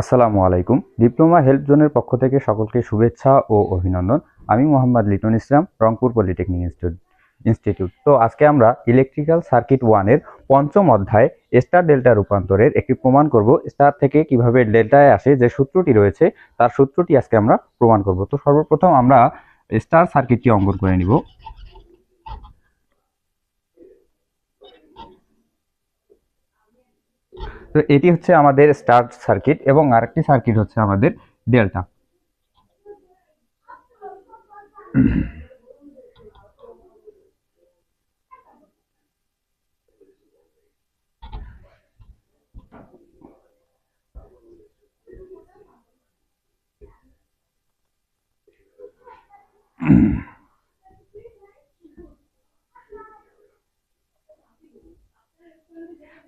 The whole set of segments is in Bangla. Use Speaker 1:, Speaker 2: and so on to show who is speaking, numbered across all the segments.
Speaker 1: আসসালামু আলাইকুম। ডিপ্লোমা হেল্প জোনের পক্ষ থেকে সকলকে শুভেচ্ছা ও অভিনন্দন। আমি Mohammad Liton Islam, Rangpur polytechnic institute institute. তো আজকে আমরা ইলেকট্রিক্যাল সার্কিট ওয়ানের পঞ্চম অধ্যায় স্টার ডেল্টা রূপান্তরের একটি প্রমাণ করব। স্টার থেকে কীভাবে ডেল্টায় আসে, যে সূত্রটি রয়েছে, তার সূত্রটি আজকে আমরা প্রমাণ করব। তো সর্বপ্রথম আমরা স্টার সার্কিটটি অঙ্কন করে নিব। তো এটি হচ্ছে আমাদের স্টার সার্কিট এবং আরেকটি সার্কিট হচ্ছে আমাদের ডেল্টা।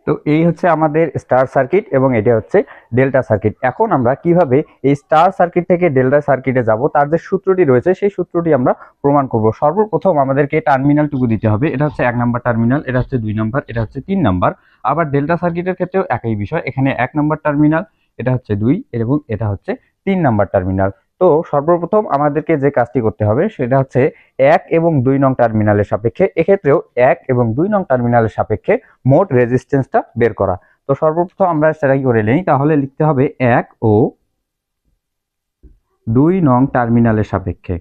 Speaker 1: তো এই হচ্ছে আমাদের স্টার সার্কিট এবং এটা হচ্ছে ডেল্টা সার্কিট এখন আমরা কীভাবে এই স্টার সার্কিট থেকে ডেল্টা সার্কিটে যাব, তার যে সূত্রটি রয়েছে, সেই সূত্রটি আমরা প্রমাণ করব। সর্বপ্রথম আমাদেরকে টার্মিনালটুকু দিতে হবে। এটা হচ্ছে এক নাম্বার টার্মিনাল এটা হচ্ছে দুই নাম্বার এটা হচ্ছে তিন নাম্বার আবার ডেল্টা সার্কিটের ক্ষেত্রেও একই বিষয়। এখানে এক নাম্বার টার্মিনাল এটা হচ্ছে দুই, এবং এটা হচ্ছে তিন নাম্বার টার্মিনাল তো সর্বপ্রথম আমাদেরকে যে কাজটি করতে হবে সেটা হচ্ছে এক এবং দুই নং টার্মিনালের সাপেক্ষে, এক্ষেত্রেও এক এবং দুই নং টার্মিনালের সাপেক্ষে মোট রেজিস্ট্যান্সটা বের করা। তো সর্বপ্রথম আমরা সেটা কি করে নিই? তাহলে লিখতে হবে এক ও দুই নং টার্মিনালের সাপেক্ষে।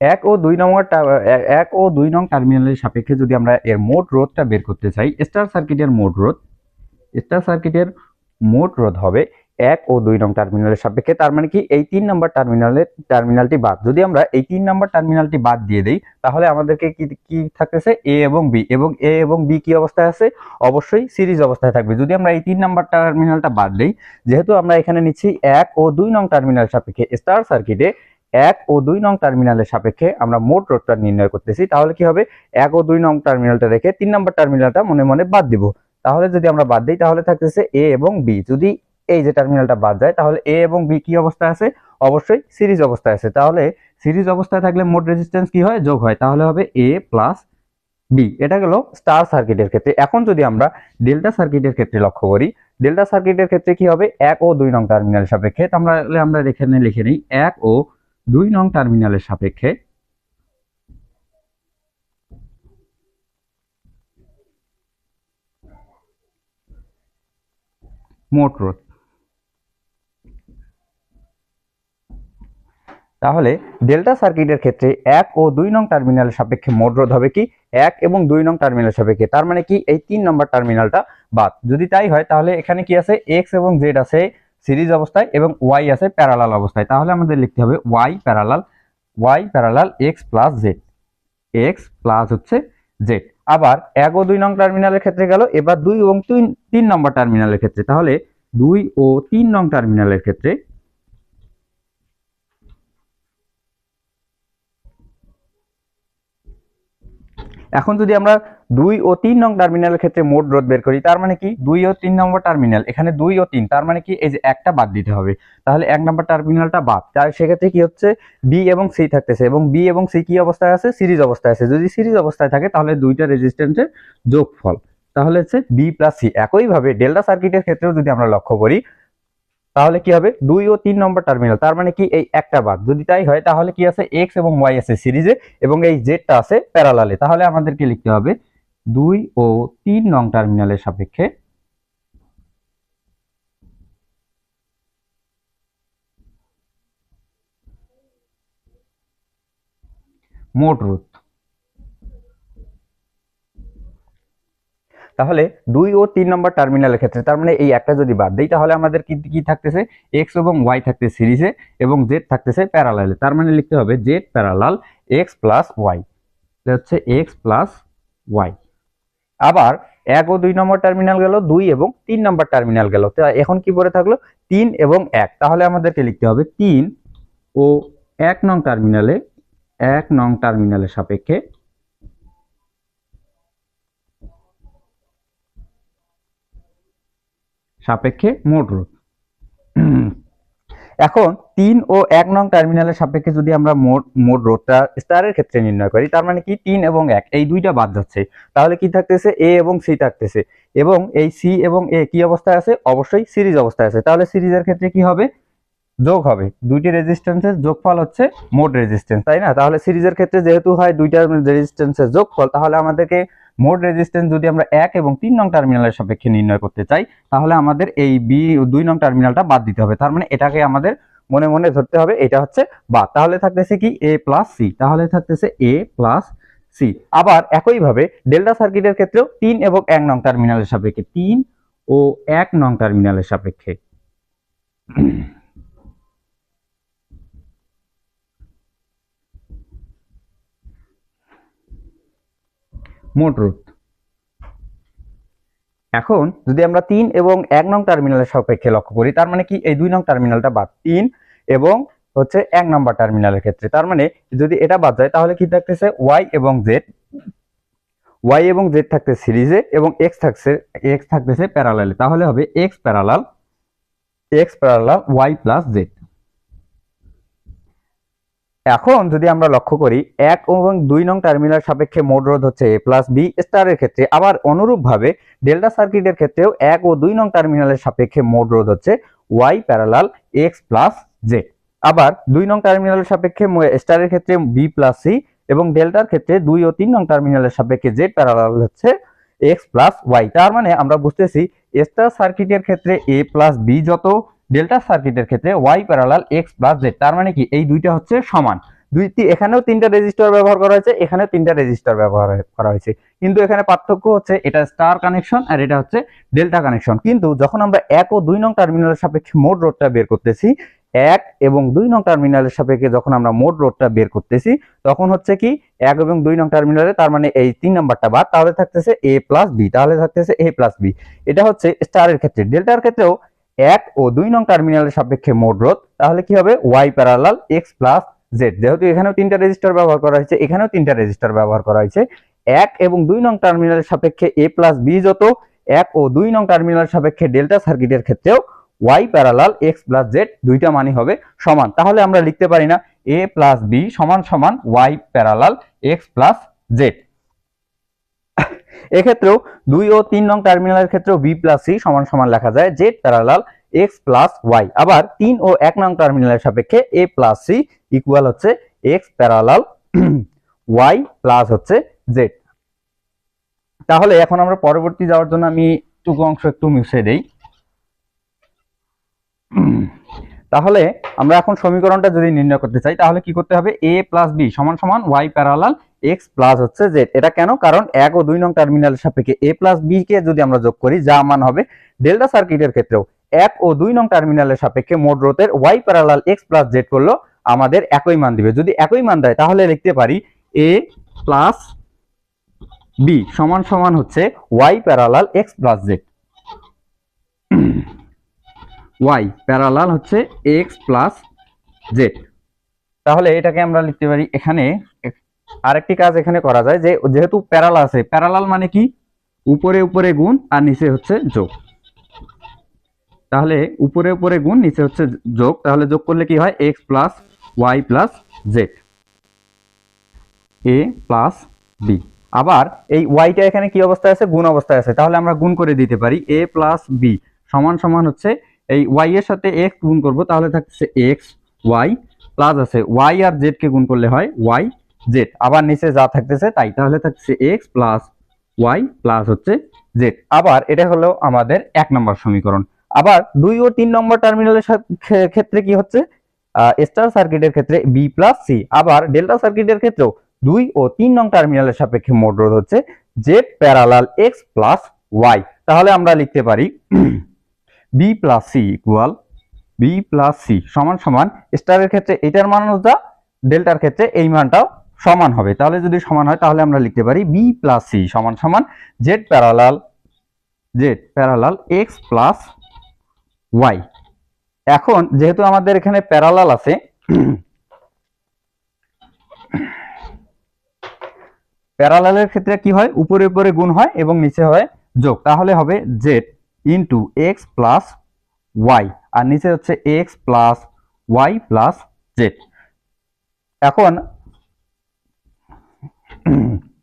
Speaker 1: এক ও দুই নম্বর এক ও দুই নং টার্মিনালের সাপেক্ষে যদি আমরা এর মোট রোধটা বের করতে চাই, স্টার সার্কিটের মোট রোধ, স্টার সার্কিটের মোট রোধ হবে এক ও দুই নং টার্মিনালের সাপেক্ষে, তার মানে কি এই তিন নম্বর টার্মিনালের টার্মিনালটি বাদ। যদি আমরা এই তিন নম্বর টার্মিনালটি বাদ দিয়ে দিই, তাহলে আমাদেরকে কি কি থাকতেছে? এ এবং বি। এবং এ এবং বি কি অবস্থায় আছে? অবশ্যই সিরিজ অবস্থায় থাকবে। যদি আমরা এই তিন নম্বর টার্মিনালটা বাদ দিই, যেহেতু আমরা এখানে নিচ্ছি এক ও দুই নং টার্মিনাল সাপেক্ষে, স্টার সার্কিটে এক ও দুই নং টার্মিনালের সাপেক্ষে আমরা মোট রোডটা নির্ণয় করতেছি। তাহলে কি হবে? এক ও দুই নং টার্মিনালটা রেখে তিন নম্বর টার্মিনালটা মনে মনে বাদ দিব। তাহলে যদি আমরা বাদ দিই, তাহলে থাকতেছে এ এবং বি যদি এই যে টার্মিনালটা বাদ যায়, তাহলে এ এবং বি কি অবস্থায় আছে? অবশ্যই সিরিজ অবস্থায় আছে। তাহলে সিরিজ অবস্থায় থাকলে মোট রেজিস্ট্যান্স কি হয়? যোগ হয়। তাহলে হবে এ প্লাস বি এটা গেল স্টার সার্কিটের ক্ষেত্রে। এখন যদি আমরা ডেল্টা সার্কিটের ক্ষেত্রে লক্ষ্য করি ডেল্টা সার্কিটের ক্ষেত্রে কি হবে? এক ও দুই নং টার্মিনাল সাপেক্ষে। আমরা আমরা এখানে লিখে নিই, এক ও দুই নং টার্মিনালের সাপেক্ষে মোট রোধ। তাহলে ডেল্টা সার্কিটের ক্ষেত্রে এক ও দুই নং টার্মিনালের সাপেক্ষে মোট রোধ হবে কি? এক এবং দুই নং টার্মিনালের সাপেক্ষে। তার মানে কি? এই তিন নম্বর টার্মিনালটা বাদ। যদি তাই হয়, তাহলে এখানে কি আছে? এক্স এবং জেড আছে। সিরিজ অবস্থায় এবং ওয়াই আছে প্যারালাল অবস্থায়। তাহলে আমাদের লিখতে হবে Y parallel Y parallel X plus Z. X plus হচ্ছে জেড। আবার এক ও দুই নং টার্মিনালের ক্ষেত্রে গেল, এবার দুই এবং তিন তিন নম্বর টার্মিনালের ক্ষেত্রে। তাহলে দুই ও তিন নং টার্মিনালের ক্ষেত্রে এখন যদি আমরা দুই ও তিন নং টার্মিনালের ক্ষেত্রে মোট রোধ বের করি, তার মানে কি? দুই ও তিন নম্বর টার্মিনাল এখানে দুই ও তিন, তার মানে কি? এই যে একটা বাদ দিতে হবে। তাহলে এক নম্বর টার্মিনালটা বাদ। তার সেক্ষেত্রে কি হচ্ছে? বি এবং সি থাকতেছে এবং বি এবং সি কি অবস্থায় আছে? সিরিজ অবস্থায় আছে। যদি সিরিজ অবস্থায় থাকে, তাহলে দুইটা রেজিস্ট্যান্সের যোগফল। তাহলে হচ্ছে বি প্লাস সি একইভাবে ডেল্টা সার্কিটের ক্ষেত্রেও যদি আমরা লক্ষ্য করি তাহলে কি হবে? দুই ও তিন নম্বর টার্মিনাল তার মানে কি এই একটা বাদ। যদি তাই হয়, তাহলে কি আছে? এক্স এবং ওয়াই আছে সিরিজে, এবং এই জেডটা আছে প্যারালালে তাহলে আমাদেরকে লিখতে হবে দুই ও তিন নং টার্মিনালের সাপেক্ষে মোট রোধ তাহলে দুই ও তিন নম্বর টার্মিনালের ক্ষেত্রে, তার মানে এই একটা যদি বাদ দিই, তাহলে আমাদের কি কি থাকতেছে? এক্স এবং ওয়াই থাকতে সিরিজে এবং জেড থাকতেছে প্যারালালে তার মানে লিখতে হবে Z parallel X plus Y হচ্ছে এক্স প্লাস ওয়াই আবার এক ও দুই নম্বর টার্মিনাল গেল, দুই এবং তিন নম্বর টার্মিনাল গেল। এখন কি পড়ে থাকল? তিন এবং এক। তাহলে আমাদেরকে লিখতে হবে তিন ও এক নং টার্মিনালে এক নং টার্মিনালের সাপেক্ষে সাপেক্ষে মোট রোধ। এখন তিন ও এক নং টার্মিনালের সাপেক্ষে যদি আমরা মোট মোট রোধটা স্টারের ক্ষেত্রে নির্ণয় করি, তার মানে কি? তিন এবং এক, এই দুইটা বাদ যাচ্ছে। তাহলে কি থাকতেছে? এ এবং সি থাকতেছে। এবং এই সি এবং এ কি অবস্থায় আছে? অবশ্যই সিরিজ অবস্থায় আছে। তাহলে সিরিজের ক্ষেত্রে কি হবে? যোগ হবে। দুইটি রেজিস্ট্যান্সের যোগফল হচ্ছে মোট রেজিস্ট্যান্স তাই না? তাহলে সিরিজের ক্ষেত্রে যেহেতু হয় দুইটা রেজিস্ট্যান্সের যোগফল, তাহলে আমাদেরকে মোট রেজিস্ট্যান্স যদি আমরা এক এবং তিন নং টার্মিনালের সাপেক্ষে নির্ণয় করতে চাই, তাহলে আমাদের এই বি দুই নং টার্মিনালটা বাদ দিতে হবে। তার মানে এটাকে আমাদের মনে মনে ধরতে হবে, এটা হচ্ছে বাদ। তাহলে থাকতেছে কি? এ প্লাস সি তাহলে থাকতেছে এ প্লাস সি আবার একইভাবে ডেল্টা সার্কিটের ক্ষেত্রেও তিন এবং এক নং টার্মিনালের সাপেক্ষে, তিন ও এক নং টার্মিনালের সাপেক্ষে। মোট রোধ এখন যদি আমরা তিন এবং এক নং টার্মিনালের সাপেক্ষে লক্ষ্য করি, তার মানে কি? এই দুই নং টার্মিনালটা বাদ। তিন এবং হচ্ছে এক নম্বর টার্মিনালের ক্ষেত্রে। তার মানে যদি এটা বাদ যায়, তাহলে কি থাকতেছে? ওয়াই এবং জেড। ওয়াই এবং জেড থাকতে সিরিজে এবং এক্স থাকছে, এক্স থাকতেছে প্যারালালে। তাহলে হবে X parallel X parallel, Y plus Z. এখন যদি আমরা লক্ষ্য করি, এক এবং দুই নং টার্মিনাল সাপেক্ষে মোট রোধ হচ্ছে এ প্লাস বি স্টারের ক্ষেত্রে। আবার অনুরূপভাবে ডেল্টা সার্কিটের ক্ষেত্রেও এক ও দুই নং টার্মিনালের সাপেক্ষে মোট রোধ হচ্ছে Y parallel X plus Z. আবার দুই নং টার্মিনালের সাপেক্ষে স্টারের ক্ষেত্রে বি প্লাস সি এবং ডেল্টার ক্ষেত্রে দুই ও তিন নং টার্মিনালের সাপেক্ষে জেড প্যারালাল হচ্ছে এক্স প্লাস ওয়াই। তার মানে আমরা বুঝতেছি, স্টার সার্কিটের ক্ষেত্রে এ প্লাস বি যত ডেল্টা সার্কিটের ক্ষেত্রে Y parallel X plus Z তার মানে কি? এই দুইটা হচ্ছে সমান। দুইটি এখানেও তিনটা রেজিস্টার ব্যবহার করা হয়েছে, এখানেও তিনটা রেজিস্টার ব্যবহার করা হয়েছে। কিন্তু এখানে পার্থক্য হচ্ছে এটা স্টার কানেকশন আর এটা হচ্ছে ডেল্টা কানেকশন কিন্তু যখন আমরা এক ও দুই নং টার্মিনালের সাপেক্ষে মোট রোডটা বের করতেছি, এক এবং দুই নং টার্মিনালের সাপেক্ষে যখন আমরা মোট রোডটা বের করতেছি, তখন হচ্ছে কি, এক এবং দুই নং টার্মিনালে তার মানে এই তিন নাম্বারটা বাদ, তাহলে থাকতেছে এ প্লাস বি তাহলে থাকতেছে এ প্লাস বি এটা হচ্ছে স্টারের ক্ষেত্রে। ডেল্টার ক্ষেত্রেও এক ও দুই নং টার্মিনালের সাপেক্ষে মোট রোধ, তাহলে কি হবে? Y parallel X plus Z যেহেতু এখানেও তিনটা রেজিস্টার ব্যবহার করা হয়েছে, এখানেও তিনটা রেজিস্টার ব্যবহার করা হয়েছে। এক এবং দুই নং টার্মিনালের সাপেক্ষে এ প্লাস বি যত, এক ও দুই নং টার্মিনাল সাপেক্ষে ডেল্টা সার্কিটের ক্ষেত্রেও Y parallel X plus Z দুইটা মানই হবে সমান। তাহলে আমরা লিখতে পারি না এ প্লাস বি সমান সমান Y parallel X plus Z এক্ষেত্রেও দুই ও তিন নং টার্মিনালের ক্ষেত্রেও বি প্লাস সি সমান সমান লেখা যায় Z parallel X plus Y. আবার তিন ও এক নং টার্মিনালের সাপেক্ষে এ প্লাস সি ইকুয়াল হচ্ছে এক্স প্যারালাল ওয়াই প্লাস হচ্ছে জেড। তাহলে এখন আমরা পরবর্তী যাওয়ার জন্য আমি টুকু অংশ একটু মুছে দেই। তাহলে আমরা এখন সমীকরণটা যদি নির্ণয় করতে চাই, তাহলে কি করতে হবে? এ প্লাস বি সমান সমান ওয়াই প্যারালাল এক্স প্লাস হচ্ছে জেড এটা কেন? কারণ এক ও দুই নং টার্মিনালের সাপেক্ষে এ প্লাস বি কে যদি আমরা যোগ করি, যা মান হবে ডেল্টা সার্কিটের ক্ষেত্রেও। এক ও দুই নং টার্মিনালের সাপেক্ষে মোট রোধের Y parallel X plus Z করল, আমাদের একই মান দিবে। যদি একই মান দেয়, তাহলে লিখতে পারি এ প্লাস বি সমান সমান হচ্ছে Y parallel X plus Z Y parallel হচ্ছে এক্স প্লাস জেড তাহলে এটাকে আমরা লিখতে পারি এখানে আরেকটি কাজ এখানে করা যায় যে, যেহেতু প্যারালাল আছে প্যারালাল মানে কি? উপরে উপরে গুণ আর নিচে হচ্ছে যোগ। তাহলে উপরে উপরে গুণ, নিচে হচ্ছে যোগ, তাহলে যোগ করলে কি হয়? X plus Y plus Z A plus B আবার এই ওয়াইটা এখানে কি অবস্থায় আছে? গুণ অবস্থায় আছে। তাহলে আমরা গুণ করে দিতে পারি এ প্লাস বি সমান সমান হচ্ছে এই ওয়াই এর সাথে এক্স গুণ করব, তাহলে থাকছে এক্স ওয়াই প্লাস আছে। ওয়াই আর জেড কে গুণ করলে হয় ওয়াই জেড আবার নিচে যা থাকতেছে তাই। তাহলে থাকছে এক্স প্লাস ওয়াই প্লাস হচ্ছে জেড আবার এটা হলো আমাদের এক নম্বর সমীকরণ। আবার দুই ও তিন নম্বর টার্মিনালের ক্ষেত্রে কি হচ্ছে? স্টার সার্কিটের ক্ষেত্রে বি প্লাস সি আবার ডেল্টা সার্কিটের ক্ষেত্রেও দুই ও তিন নং টার্মিনালের সাপেক্ষে মোট রোধ হচ্ছে Z parallel X plus Y তাহলে আমরা লিখতে পারি B plus C equal B plus C সমান সমান স্টারের ক্ষেত্রে এটার মান যা ডেল্টার ক্ষেত্রে এই মানটাও সমান হবে। তাহলে যদি সমান হয়, তাহলে আমরা লিখতে পারি বি প্লাস সি সমান সমান Z parallel Z parallel X plus Y এখন যেহেতু আমাদের এখানে প্যারালাল আছে প্যারালালের ক্ষেত্রে কি হয়? উপরে উপরে গুণ হয় এবং নিচে হয় যোগ। তাহলে হবে Z into X plus Y আর নিচে হচ্ছে X plus Y plus Z এখন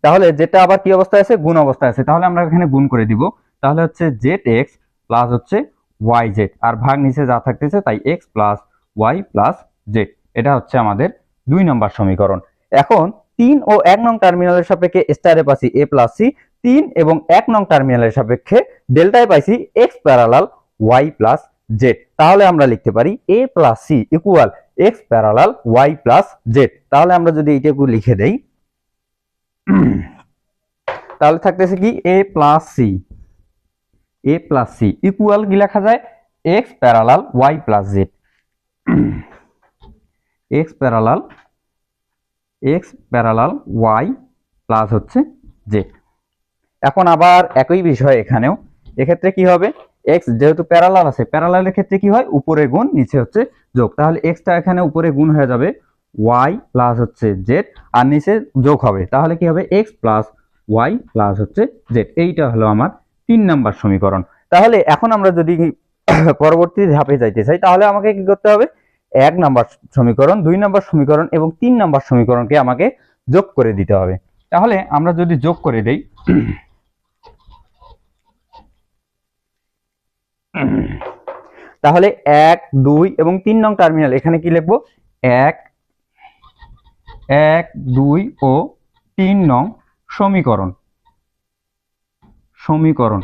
Speaker 1: তাহলে যেটা আবার কি অবস্থায় আছে? গুণ অবস্থায় আছে। তাহলে আমরা এখানে গুণ করে দিব। তাহলে হচ্ছে জেড এক্স প্লাস হচ্ছে ওয়াই জেড আর ভাগ নিচে যা থাকতেছে তাই X plus Y plus Z এটা হচ্ছে আমাদের দুই নম্বর সমীকরণ। এখন তিন ও এক নং টার্মিনালের সাপেক্ষে স্টারে পাচ্ছি এ প্লাস সি তিন এবং এক নং টার্মিনালের সাপেক্ষে ডেল্টায় পাইছি X parallel Y plus Z তাহলে আমরা লিখতে পারি A plus C equal X parallel Y plus Z তাহলে আমরা যদি এইটাকে লিখে দেই তাহলে থাকতেছে কি? A plus C A plus C equal কি লেখা যায়? X parallel Y plus Z X parallel X parallel Y plus হচ্ছে জেড এখন আবার একই বিষয় এখানেও। এক্ষেত্রে কি হবে? এক্স যেহেতু প্যারালাল আছে প্যারালালের ক্ষেত্রে কি হয়? উপরে গুণ, নিচে হচ্ছে যোগ। তাহলে এক্সটা এখানে উপরে গুণ হয়ে যাবে। ওয়াই প্লাস হচ্ছে জেড আর নিচে যোগ হবে। তাহলে কি হবে? এক্স প্লাস ওয়াই প্লাস হচ্ছে জেড এইটা হলো আমার তিন নাম্বার সমীকরণ। তাহলে এখন আমরা যদি পরবর্তী ধাপে যাইতে চাই, তাহলে আমাকে কি করতে হবে? এক নাম্বার সমীকরণ, দুই নাম্বার সমীকরণ এবং তিন নাম্বার সমীকরণকে আমাকে যোগ করে দিতে হবে। তাহলে আমরা যদি যোগ করে দেই তাহলে এক, দুই এবং তিন নং টার্মিনাল, এখানে কি লিখব? এক এক, দুই ও তিন নং সমীকরণ। সমীকরণ।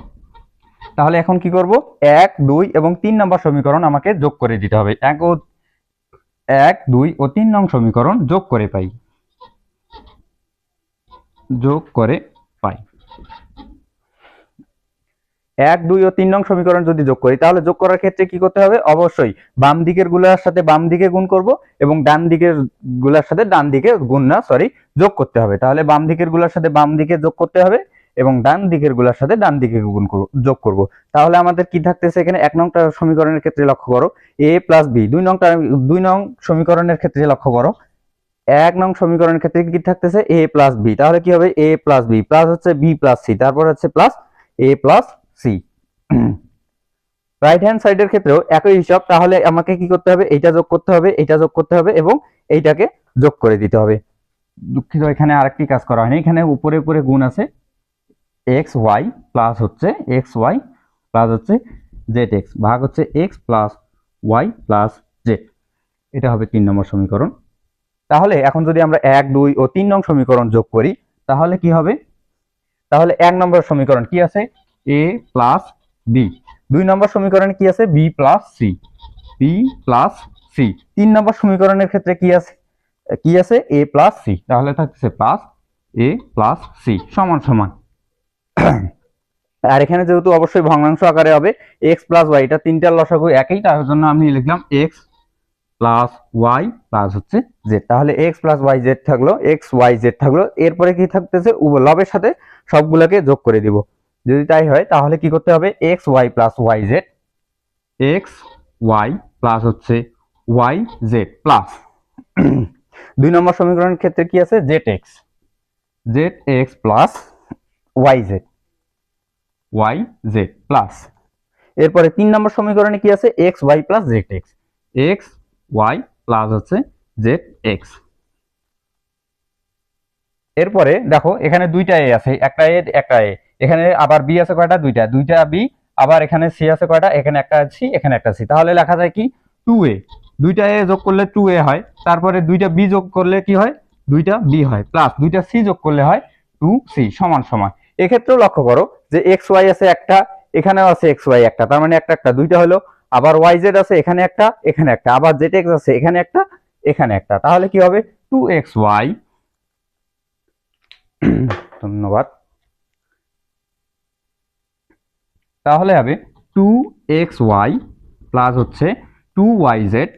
Speaker 1: তাহলে এখন কি করব? এক, দুই এবং তিন নম্বর সমীকরণ আমাকে যোগ করে দিতে হবে। এক ও, এক, দুই ও তিন নং সমীকরণ যোগ করে পাই। যোগ করে পাই। এক, দুই ও তিন নং সমীকরণ যদি যোগ করি, তাহলে যোগ করার ক্ষেত্রে কি করতে হবে? অবশ্যই বাম দিকেরগুলার সাথে বাম দিকে গুণ করব এবং ডান দিকেরগুলার সাথে ডান দিকে গুণ না সরি যোগ করতে হবে। তাহলে বাম দিকেরগুলার সাথে বাম দিকে যোগ করতে হবে এবং ডান দিকেরগুলার সাথে ডান দিকে গুণ যোগ করব। তাহলে আমাদের কি থাকতেছে এখানে? এক নং টা- সমীকরণের ক্ষেত্রে লক্ষ্য করো এ প্লাস বি দুই নংটা দুই নং সমীকরণের ক্ষেত্রে লক্ষ্য করো, এক নং সমীকরণের ক্ষেত্রে কি থাকতেছে? এ প্লাস বি তাহলে কি হবে? এ প্লাস বি প্লাস হচ্ছে বি প্লাস সি তারপর হচ্ছে plus A plus C right hand সাইডের ক্ষেত্রেও একই হিসাব, তাহলে আমাকে কি করতে হবে? এইটা যোগ করতে হবে, এইটা যোগ করতে হবে এবং এইটাকে যোগ করে দিতে হবে। দুঃখিত, এখানে আরেকটি কাজ করা হয়নি। এখানে উপরে উপরে গুণ আছে। এক্স ওয়াই প্লাস হচ্ছে এক্স ওয়াই প্লাস হচ্ছে জেড এক্স ভাগ হচ্ছে X plus Y plus Z এটা হবে তিন নম্বর সমীকরণ। তাহলে এখন যদি আমরা এক, দুই ও তিন নং সমীকরণ যোগ করি, তাহলে কি হবে? তাহলে এক নম্বর সমীকরণ কি আছে? এ প্লাস বি দুই নম্বর সমীকরণে কি আছে? B plus C B plus C তিন নম্বর সমীকরণের ক্ষেত্রে কি আছে? কি আছে? এ প্লাস সি তাহলে থাকছে প্লাস এ প্লাস সি সমান সমান। আর এখানে যেহেতু অবশ্যই ভগ্নাংশ আকারে হবে এক্স প্লাস ওয়াই এটা তিনটার লসাগু একই, তার জন্য আমি লিখলাম এক্স প্লাস ওয়াই প্লাস হচ্ছে জেড তাহলে এক্স প্লাস ওয়াই জেড থাকল এক্স ওয়াই জেড থাকল, এরপরে কি থাকতেছে? লবের সাথে সবগুলোকে যোগ করে দিব। যদি তাই হয়, তাহলে কি করতে হবে? X Y plus Y Z X Y plus হচ্ছে ওয়াই জেড প্লাস দুই নম্বর সমীকরণের ক্ষেত্রে কি আছে? Z X Z X plus Y Z Y Z plus এরপরে তিন নম্বর সমীকরণে কি আছে? X Y plus Z X X Y plus হচ্ছে জেড এক্স এরপরে দেখো, এখানে দুইটা এ আছে, একটা এ একটা এ এখানে আবার বি আছে কয়টা? দুইটা। দুইটা বি আবার এখানে সি আছে কয়টা? এখানে একটা সি এখানে একটা সি তাহলে লেখা যায় কি? টু এ দুইটা এ যোগ করলে টু এ হয়। তারপরে দুইটা বি যোগ করলে কি হয়? দুইটা বি হয়। প্লাস দুইটা সি যোগ করলে হয় টু সি সমান সমান। এক্ষেত্রেও লক্ষ্য করো যে এক্স ওয়াই আছে একটা, এখানেও আছে এক্স ওয়াই একটা। তার মানে একটা একটা। দুইটা হলো, আবার ওয়াই জেড আছে, এখানে একটা এখানে একটা। আবার জেড এক্স আছে, এখানে একটা এখানে একটা। তাহলে কি হবে? টু এক্স ওয়াই ধন্যবাদ। তাহলে হবে টু এক্স ওয়াই প্লাস হচ্ছে two Y Z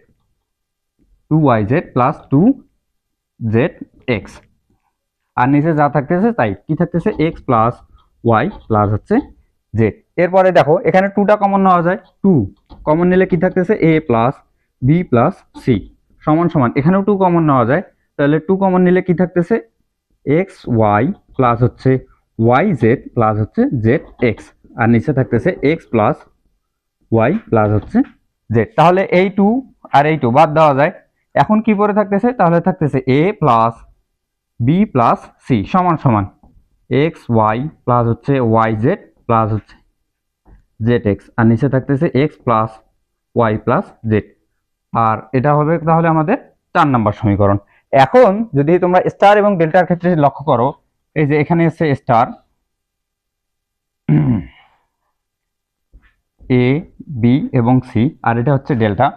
Speaker 1: two Y Z plus two Z X আর নিচে যা থাকতেছে তাই, কি থাকতেছে এক্স প্লাস ওয়াই প্লাস হচ্ছে জেড এরপরে দেখো, এখানে টুটা কমন নেওয়া যায় টু কমন নিলে কি থাকতেছে? A plus B plus C সমান সমান, এখানেও টু কমন নেওয়া যায়। তাহলে টু কমন নিলে কি থাকতেছে? এক্স ওয়াই প্লাস হচ্ছে ওয়াই জেড প্লাস হচ্ছে জেড এক্স আর নিচে থাকতেছে এক্স প্লাস ওয়াই প্লাস হচ্ছে জেড তাহলে এই টু আর এই টু বাদ দেওয়া যায়। এখন কি পরে থাকতেছে? তাহলে থাকতেছে A plus B plus C সমান সমান। এক্স ওয়াই প্লাস হচ্ছে ওয়াই জেড প্লাস হচ্ছে জেড এক্স আর নিচে থাকতেছে X plus Y plus Z আর এটা হবে তাহলে আমাদের চার নাম্বার সমীকরণ। এখন যদি তোমরা স্টার এবং ডেল্টার ক্ষেত্রে লক্ষ্য করো, এই যে এখানে এসছে স্টার এ বি এবং সি আর এটা হচ্ছে ডেল্টা।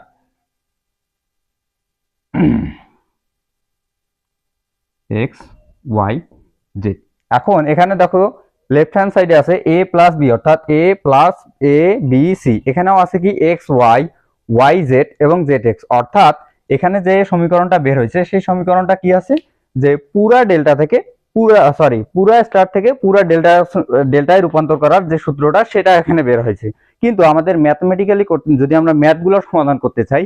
Speaker 1: এক্স ওয়াই জেড এখন এখানে দেখো লেফট হ্যান্ড সাইডে আছে এ প্লাস বি অর্থাৎ A plus A B C এখানেও আছে কি এক্স ওয়াই ওয়াই জেড এবং জেড এক্স অর্থাৎ এখানে যে সমীকরণটা বের হয়েছে, সেই সমীকরণটা কি আছে? যে পুরা ডেল্টা থেকে পুরা সরি পুরা স্টার থেকে পুরা ডেল্টা, ডেল্টায় রূপান্তর করার যে সূত্রটা, সেটা এখানে বের হয়েছে। কিন্তু আমাদের ম্যাথমেটিক্যালি যদি আমরা ম্যাথগুলো সমাধান করতে চাই,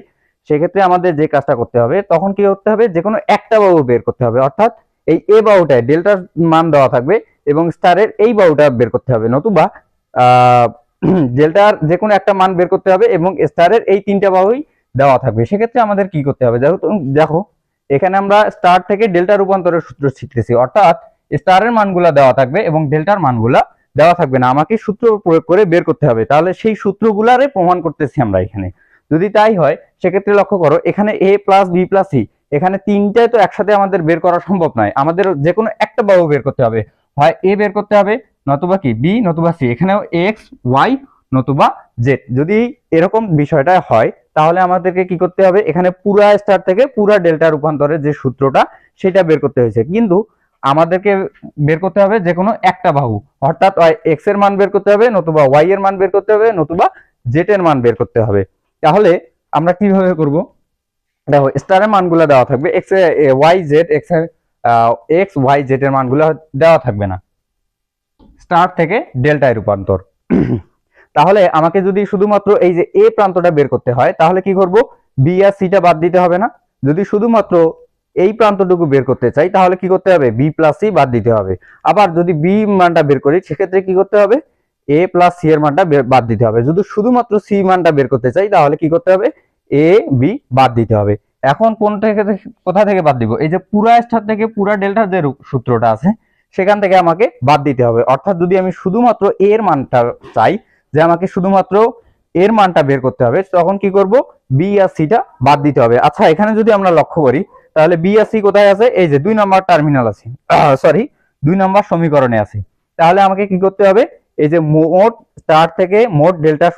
Speaker 1: সেক্ষেত্রে আমাদের যে কাজটা করতে হবে, তখন কি করতে হবে? যে কোনো একটা বাহু বের করতে হবে। অর্থাৎ এই এ বাহুটায় ডেল্টার মান দেওয়া থাকবে এবং স্টারের এই বাহুটা বের করতে হবে। নতুবা ডেল্টার যে কোনো একটা মান বের করতে হবে এবং স্টারের এই তিনটা বাহুই দেওয়া থাকবে। সেক্ষেত্রে আমাদের কি করতে হবে? যেহেতু, দেখো, এখানে আমরা স্টার থেকে ডেল্টা রূপান্তরের সূত্র শিখতেছি। অর্থাৎ, স্টারের মানগুলা দেওয়া থাকবে এবং ডেল্টার মানগুলা দেওয়া থাকবে না। আমাকে সূত্র প্রয়োগ করে বের করতে হবে। তাহলে সেই সূত্রগুলারে প্রমাণ করতেছি আমরা এখানে। যদি তাই হয়, সেক্ষেত্রে লক্ষ্য করো, এখানে A plus B plus C এখানে তিনটায় তো একসাথে আমাদের বের করা সম্ভব নয়। আমাদের যে কোনো একটা বাহু বের করতে হবে। হয় এ বের করতে হবে, নতুবা কি? বি নতুবা সি এখানেও এক্স ওয়াই নতুবা জেড যদি এরকম বিষয়টা হয়, তাহলে আমাদেরকে কি করতে হবে? এখানে পুরা স্টার থেকে পুরা ডেল্টা রূপান্তরের যে সূত্রটা, সেটা বের করতে হয়েছে। কিন্তু আমাদেরকে বের করতে হবে যে কোনো একটা বাহু। অর্থাৎ এক্সের মান বের করতে হবে, নতুবা ওয়াই এর মান বের করতে হবে, নতুবা জেড এর মান বের করতে হবে। তাহলে আমরা কীভাবে করব? দেখো স্টারের মানগুলো দেওয়া থাকবে এক্স ওয়াই জেড এক্সের এক্স ওয়াই জেড এর মানগুলো দেওয়া থাকবে না। স্টার থেকে ডেল্টায় রূপান্তর। তাহলে আমাকে যদি শুধুমাত্র এই যে এ প্রান্তটা বের করতে হয়, তাহলে কি করব? বি আর সিটা বাদ দিতে হবে না। যদি শুধুমাত্র এই প্রান্তটুকু বের করতে চাই, তাহলে কি করতে হবে? বি প্লাস সি বাদ দিতে হবে। আবার যদি বি মানটা বের করি, সেক্ষেত্রে কি করতে হবে? এ প্লাস সি এর মানটা বাদ দিতে হবে। যদি শুধুমাত্র সি মানটা বের করতে চাই, তাহলে কি করতে হবে? এ বি বাদ দিতে হবে। এখন কোন থেকে কোথা থেকে বাদ দিব? এই যে পুরা স্টার থেকে পুরা ডেল্টার যে সূত্রটা আছে, সেখান থেকে আমাকে বাদ দিতে হবে। অর্থাৎ যদি আমি শুধুমাত্র এর মানটা চাই, যে আমাকে শুধুমাত্র এর মানটা বের করতে হবে, তখন কি করব? বি আর সিটা বাদ দিতে হবে। আচ্ছা এখানে যদি আমরা লক্ষ্য করি তাহলে বি আর সি কোথায় আছে? এই যে দুই নম্বর টার্মিনাল আছে। সরি দুই নম্বর সমীকরণে আছে। তাহলে আমাকে কি করতে হবে? এই যে মোট স্টার থেকে মোট ডেল্টা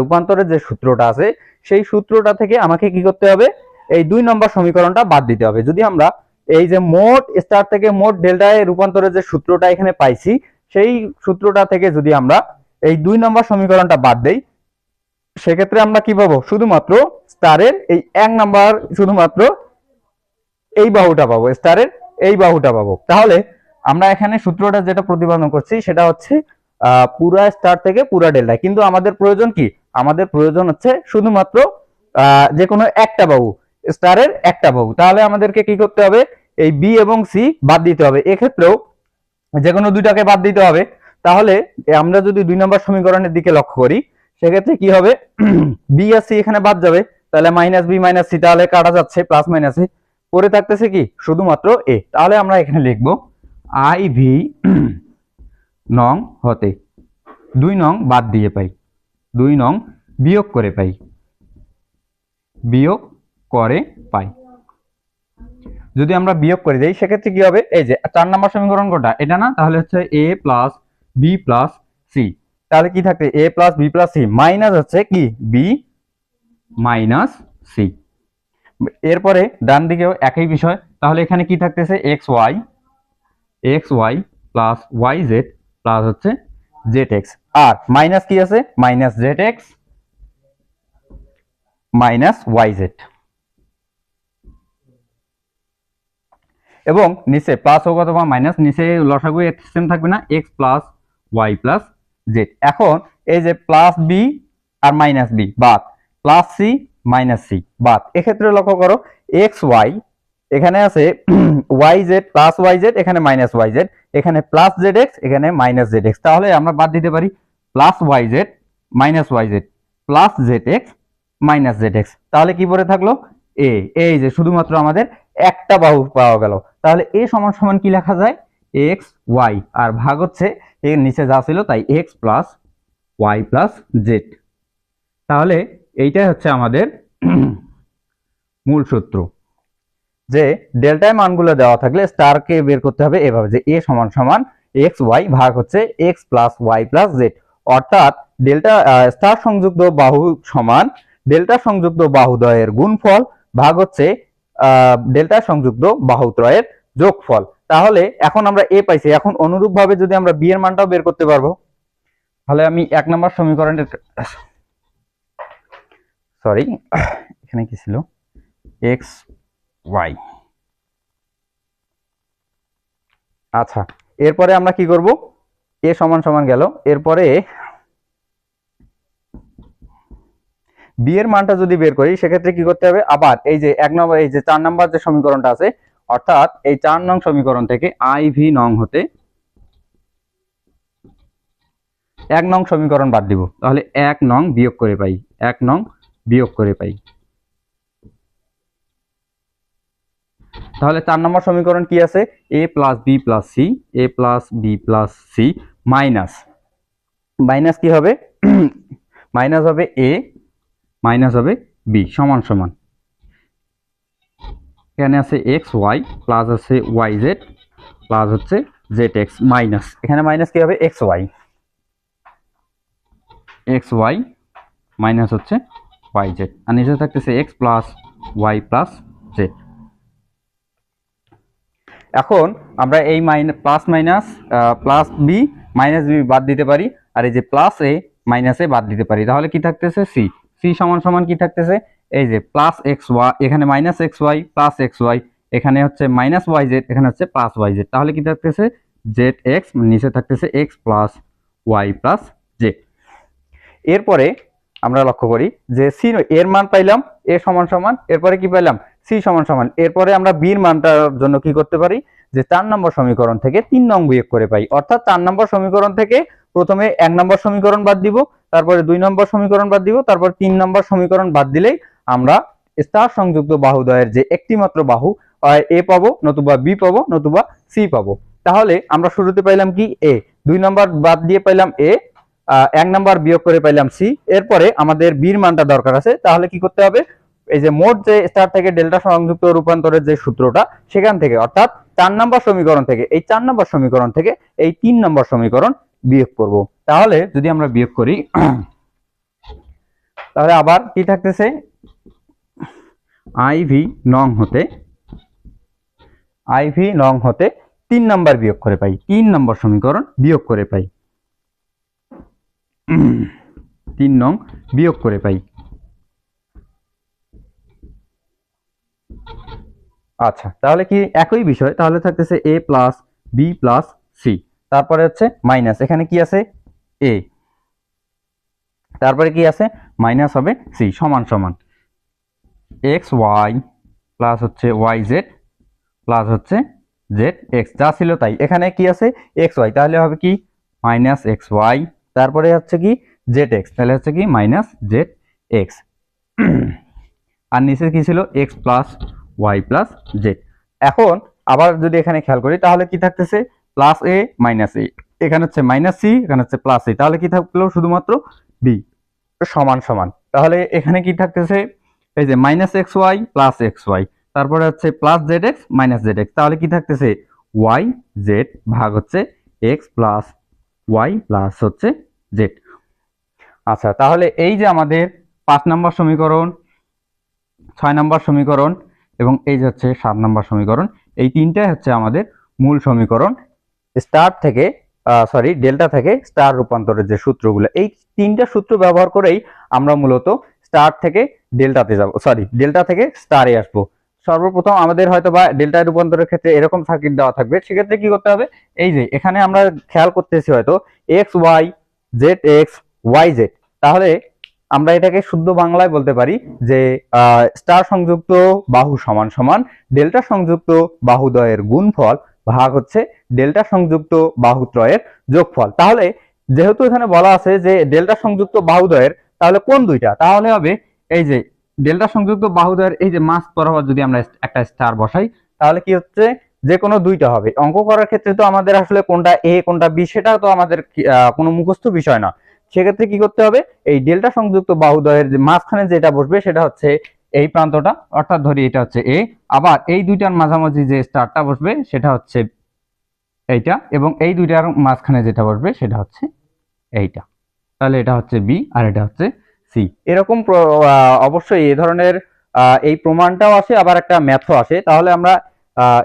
Speaker 1: রূপান্তরের যে সূত্রটা আছে, সেই সূত্রটা থেকে আমাকে কি করতে হবে? এই দুই নম্বর সমীকরণটা বাদ দিতে হবে। যদি আমরা এই যে মোট স্টার থেকে মোট ডেল্টায় রূপান্তরের যে সূত্রটা এখানে পাইছি, সেই সূত্রটা থেকে যদি আমরা এই দুই নম্বর সমীকরণটা বাদ দেই, সেক্ষেত্রে আমরা কি পাবো? শুধুমাত্র স্টারের এই এক নাম্বার, শুধুমাত্র এই বাহুটা পাবো, স্টারের এই বাহুটা পাবো। তাহলে আমরা এখানে সূত্রটা যেটা প্রতিপাদন করছি, সেটা হচ্ছে পুরা স্টার থেকে পুরা ডেল্টা। কিন্তু আমাদের প্রয়োজন কি? আমাদের প্রয়োজন হচ্ছে শুধুমাত্র যে কোনো একটা বাহু, স্টারের একটা বাহু। তাহলে আমাদেরকে কি করতে হবে? এই বি এবং সি বাদ দিতে হবে। এক্ষেত্রেও যে কোনো দুইটাকে বাদ দিতে হবে। তাহলে আমরা যদি দুই নম্বর সমীকরণের দিকে লক্ষ্য করি, সেক্ষেত্রে কি হবে? বি আর সি এখানে বাদ যাবে। তাহলে মাইনাস বি মাইনাস সি, তাহলে কাটা যাচ্ছে, প্লাস মাইনাসে পরে থাকতেছে কি? শুধুমাত্র এ। তাহলে আমরা এখানে লিখব আই ভি নং হতে। দুই নং বাদ দিয়ে পাই। দুই নং বিয়োগ করে পাই। বিয়োগ করে পাই। যদি আমরা বিয়োগ করে দিই, সেক্ষেত্রে কি হবে? এই যে চার নম্বর সমীকরণ কোনটা? এটা না? তাহলে হচ্ছে A plus B plus C. তাহলে কি থাকবে? A plus B plus C. Minus হচ্ছে কি? B minus C. এরপরে ডান দিকেও একই বিষয়। তাহলে এখানে কি থাকতেছে? X Y X Y plus Y Z plus হচ্ছে জেড এক্স আর মাইনাস কি আছে? Minus Z X minus Y Z এবং নিচে প্লাস হোক অথবা মাইনাস নিচে লসাগু সেম থাকবে না X plus Y plus Z এখন এই যে প্লাস বি আর মাইনাস বি বাদ। প্লাস সি মাইনাস সি বাদ এক্ষেত্রে লক্ষ্য করো এক্স ওয়াই এখানে আছে Y Z plus Y Z এখানে মাইনাস ওয়াই জেড এখানে প্লাস জেড এক্স এখানে মাইনাস জেড এক্স তাহলে আমরা বাদ দিতে পারি plus Y Z minus Y Z plus Z X minus Z X তাহলে কি পড়ে থাকল? এ এই যে শুধুমাত্র আমাদের একটা বাহু পাওয়া গেল। তাহলে এ সমান সমান কি লেখা যায়? এক্স ওয়াই আর ভাগ হচ্ছে এর নিচে যা ছিল তাই X plus Y plus Z তাহলে এইটাই হচ্ছে আমাদের মূল সূত্র। যে ডেল্টায় মানগুলো দেওয়া থাকলে স্টারকে বের করতে হবে এভাবে, যে এ সমান সমান এক্স ওয়াই ভাগ হচ্ছে X plus Y plus Z অর্থাৎ ডেল্টা স্টার সংযুক্ত বাহু সমান ডেল্টা সংযুক্ত বাহুদ্বয়ের গুণফল ভাগ হচ্ছে ডেল্টা সংযুক্ত বাহুত্রয়ের যোগফল। তাহলে এখন আমরা এ পাইছি। এখন অনুরূপভাবে যদি আমরা বি এর মানটাও বের করতে পারব, তাহলে আমি এক নম্বর সমীকরণের সরি এখানে কি ছিল? এক্স ওয়াই আচ্ছা এরপরে আমরা কি করব? এ সমান সমান গেল। এরপরে বি এর মানটা যদি বের করি, সেক্ষেত্রে কি করতে হবে? আবার এই যে এক নম্বর, এই যে চার নম্বর যে সমীকরণটা আছে, অর্থাৎ এই চার নং সমীকরণ থেকে আই ভি নং হতে এক নং সমীকরণ বাদ দিব। তাহলে এক নং বিয়োগ করে পাই। এক নং বিয়োগ করে পাই। তাহলে চার নম্বর সমীকরণ কি আছে? A plus B plus C A plus B plus C minus minus কি হবে? মাইনাস হবে এ মাইনাস হবে বি সমান সমান। এখানে আছে এক্স ওয়াই প্লাস আছে ওয়াই জেড প্লাস হচ্ছে জেড এক্স মাইনাস এখানে মাইনাস কি হবে? X Y X Y minus হচ্ছে ওয়াই জেড আর নিচে থাকতেছে X plus Y plus Z এখন আমরা এই plus minus plus B minus B বাদ দিতে পারি। আর এই যে প্লাস এ মাইনাস এ বাদ দিতে পারি। তাহলে কি থাকতেছে? সি সি সমান সমান কি থাকতেছে? এই যে প্লাস এক্স ওয়াই এখানে minus X Y plus X Y এখানে হচ্ছে মাইনাস ওয়াই জেড এখানে হচ্ছে প্লাস ওয়াই জেড তাহলে কি থাকতেছে? জেড এক্স নিচে থাকতেছে X plus Y plus Z এরপরে আমরা লক্ষ্য করি যে সি এর মান পাইলাম এ সমান সমান, এরপরে কি পাইলাম? সি সমান সমান। এরপরে আমরা বির মানটার জন্য কি করতে পারি? যে চার নম্বর সমীকরণ থেকে তিন নং বিয়োগ করে পাই। অর্থাৎ চার নম্বর সমীকরণ থেকে প্রথমে এক নম্বর সমীকরণ বাদ দিব, তারপরে দুই নম্বর সমীকরণ বাদ দিব, তারপর তিন নম্বর সমীকরণ বাদ দিলেই আমরা স্টার সংযুক্ত বাহুদ্বয়ের যে একটি মাত্র বাহু এ পাবো, নতুবা বি পাবো, নতুবা সি পাবো। তাহলে আমরা শুরুতে পাইলাম কি? এ দুই নম্বর বাদ দিয়ে পাইলাম এ এক নাম্বার বিয়োগ করে পাইলাম সি এরপরে আমাদের বির মানটা দরকার আছে, তাহলে কি করতে হবে? এই যে মোট যে স্টার থেকে ডেল্টা সংযুক্ত রূপান্তরের যে সূত্রটা, সেখান থেকে, অর্থাৎ চার নম্বর সমীকরণ থেকে, এই চার নম্বর সমীকরণ থেকে এই তিন নম্বর সমীকরণ বিয়োগ করব। তাহলে যদি আমরা বিয়োগ করি, তাহলে আবার কি থাকতেছে? আইভি নং হতে আইভি নং হতে তিন নম্বর বিয়োগ করে পাই, তিন নম্বর সমীকরণ বিয়োগ করে পাই। তিন নং বিয়োগ করে পাই। আচ্ছা তাহলে কি একই বিষয়? তাহলে থাকতেছে A plus B plus C তারপরে হচ্ছে মাইনাস এখানে কি আছে? এ তারপরে কি আছে? মাইনাস হবে সি সমান সমান। এক্স ওয়াই প্লাস হচ্ছে ওয়াই জেড প্লাস হচ্ছে জেড এক্স যা ছিল তাই। এখানে কি আছে? এক্স ওয়াই তাহলে হবে কি? মাইনাস এক্স ওয়াই তারপরে হচ্ছে কি জেড এক্স তাহলে হচ্ছে কি মাইনাস জেড এক্স আর নিচে কি ছিল? X plus Y plus Z এখন আবার যদি এখানে খেয়াল করি, তাহলে কি থাকতেছে? প্লাস এ মাইনাস এ এখানে হচ্ছে মাইনাস সি এখানে হচ্ছে প্লাস এ তাহলে কি থাকল? শুধুমাত্র বি সমান সমান। তাহলে এখানে কি থাকতেছে? এই যে minus X Y plus X Y তারপরে হচ্ছে plus Z X minus Z X তাহলে কি থাকতেছে? ওয়াই জেড ভাগ হচ্ছে এক্স প্লাস ওয়াই প্লাস হচ্ছে জেড আচ্ছা তাহলে এই যে আমাদের পাঁচ নম্বর সমীকরণ, ছয় নম্বর সমীকরণ এবং এই যে হচ্ছে সাত নম্বর সমীকরণ, এই তিনটাই হচ্ছে আমাদের মূল সমীকরণ। স্টার থেকে সরি ডেল্টা থেকে স্টার রূপান্তরের যে সূত্রগুলো, এই তিনটা সূত্র ব্যবহার করেই আমরা মূলত স্টার থেকে ডেল্টাতে যাব সরি ডেল্টা থেকে স্টারে আসব। সর্বপ্রথম আমাদের হয়তো বা ডেল্টা রূপান্তরের ক্ষেত্রে এরকম সার্কিট দেওয়া থাকবে। সেক্ষেত্রে কি করতে হবে? এই যে, এখানে আমরা খেয়াল করতেছি হয়তো X Y Z X Y Z তাহলে আমরা এটাকে শুদ্ধ বাংলায় বলতে পারি যে স্টার সংযুক্ত বাহু সমান সমান ডেল্টা সংযুক্ত বাহুদ্বয়ের গুণফল ভাগ হচ্ছে ডেল্টা সংযুক্ত বাহুত্রয়ের যোগফল। তাহলে যেহেতু এখানে বলা আছে যে ডেল্টা সংযুক্ত বাহুদ্বয়ের, তাহলে কোন দুইটা? তাহলে হবে এই যে ডেল্টা সংযুক্ত বাহুদ্বয়ের এই যে মাছ বরাবর যদি আমরা একটা স্টার বসাই, তাহলে কি হচ্ছে? যে কোনো দুইটা হবে। অঙ্ক করার ক্ষেত্রে তো আমাদের আসলে কোনটা এ কোনটা বি সেটা তো আমাদের কোনো মুখস্থ বিষয় না। সেক্ষেত্রে কি করতে হবে? এই ডেল্টা সংযুক্ত বাহুদ্বয়ের যে মাঝখানে যেটা বসবে, সেটা হচ্ছে এই প্রান্তটা। অর্থাৎ ধরি এটা হচ্ছে এ আবার এই দুইটার মাঝামাঝি যে স্টারটা বসবে, সেটা হচ্ছে এইটা। এবং এই দুইটার মাঝখানে যেটা বসবে, সেটা হচ্ছে এইটা। তাহলে এটা হচ্ছে বি আর এটা হচ্ছে সি এরকম অবশ্যই এই ধরনের এই প্রমাণটাও আসে আবার একটা ম্যাথও আসে। তাহলে আমরা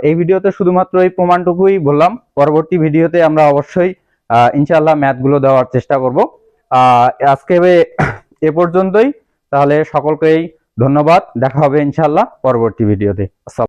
Speaker 1: এই ভিডিওতে শুধুমাত্র এই প্রমাণটুকুই বললাম। পরবর্তী ভিডিওতে আমরা অবশ্যই আহ, ইনশাআল্লাহ ম্যাথগুলো দেওয়ার চেষ্টা করব। আজকে এ পর্যন্তই। তাহলে সকলকেই ধন্যবাদ। দেখা হবে ইনশাআল্লাহ পরবর্তী ভিডিওতে।